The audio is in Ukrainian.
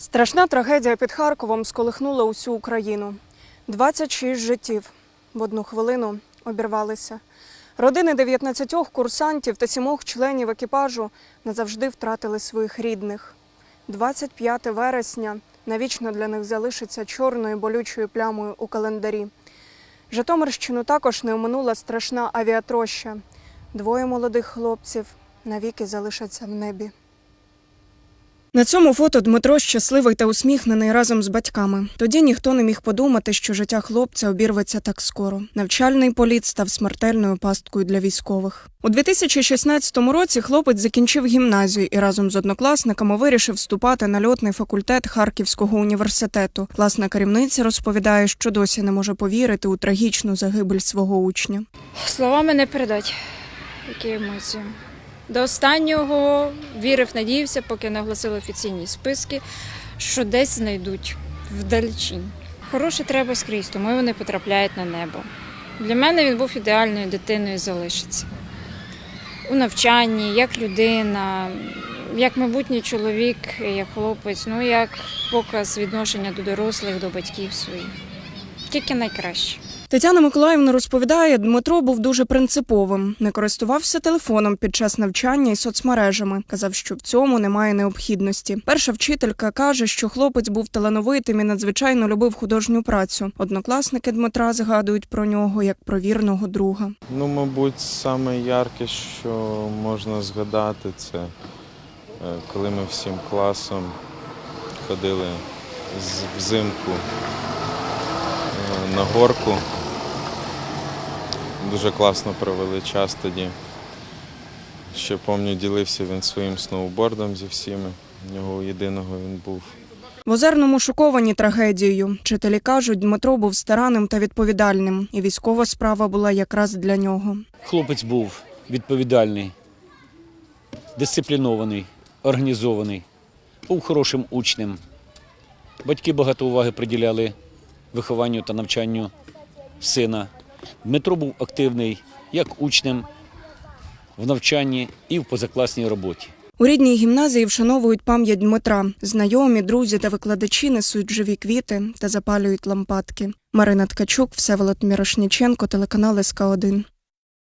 Страшна трагедія під Харковом сколихнула усю Україну. 26 життів в одну хвилину обірвалися. Родини 19 курсантів та сімох членів екіпажу назавжди втратили своїх рідних. 25 вересня навічно для них залишиться чорною болючою плямою у календарі. Житомирщину також не оминула страшна авіатроща. Двоє молодих хлопців навіки залишаться в небі. На цьому фото Дмитро щасливий та усміхнений разом з батьками. Тоді ніхто не міг подумати, що життя хлопця обірветься так скоро. Навчальний політ став смертельною пасткою для військових. У 2016 році хлопець закінчив гімназію і разом з однокласниками вирішив вступати на льотний факультет Харківського університету. Класна керівниця розповідає, що досі не може повірити у трагічну загибель свого учня. Словами не передать, які емоції. До останнього вірив, надіявся, поки не оголосили офіційні списки, що десь знайдуть вдалечінь. Хороше треба скрізь, тому вони потрапляють на небо. Для мене він був ідеальною дитиною залишиться. У навчанні, як людина, як майбутній чоловік, як хлопець, ну як показ відношення до дорослих, до батьків своїх. Тільки найкраще. Тетяна Миколаївна розповідає, Дмитро був дуже принциповим, не користувався телефоном під час навчання і соцмережами. Казав, що в цьому немає необхідності. Перша вчителька каже, що хлопець був талановитим і надзвичайно любив художню працю. Однокласники Дмитра згадують про нього як про вірного друга. Ну, мабуть, саме ярке, що можна згадати, це е, коли ми всім класом ходили взимку е, на горку. Дуже класно провели час тоді. Ще пам'ятаю, ділився він своїм сноубордом зі всіми. У нього єдиного він був. В Озерному шоковані трагедією. Вчителі кажуть, Дмитро був старанним та відповідальним, і військова справа була якраз для нього. Хлопець був відповідальний, дисциплінований, організований, був хорошим учнем. Батьки багато уваги приділяли вихованню та навчанню сина. Дмитро був активний як учнем в навчанні і в позакласній роботі. У рідній гімназії вшановують пам'ять Дмитра. Знайомі, друзі та викладачі несуть живі квіти та запалюють лампадки. Марина Ткачук, Всеволод Мірошніченко, телеканал СК 1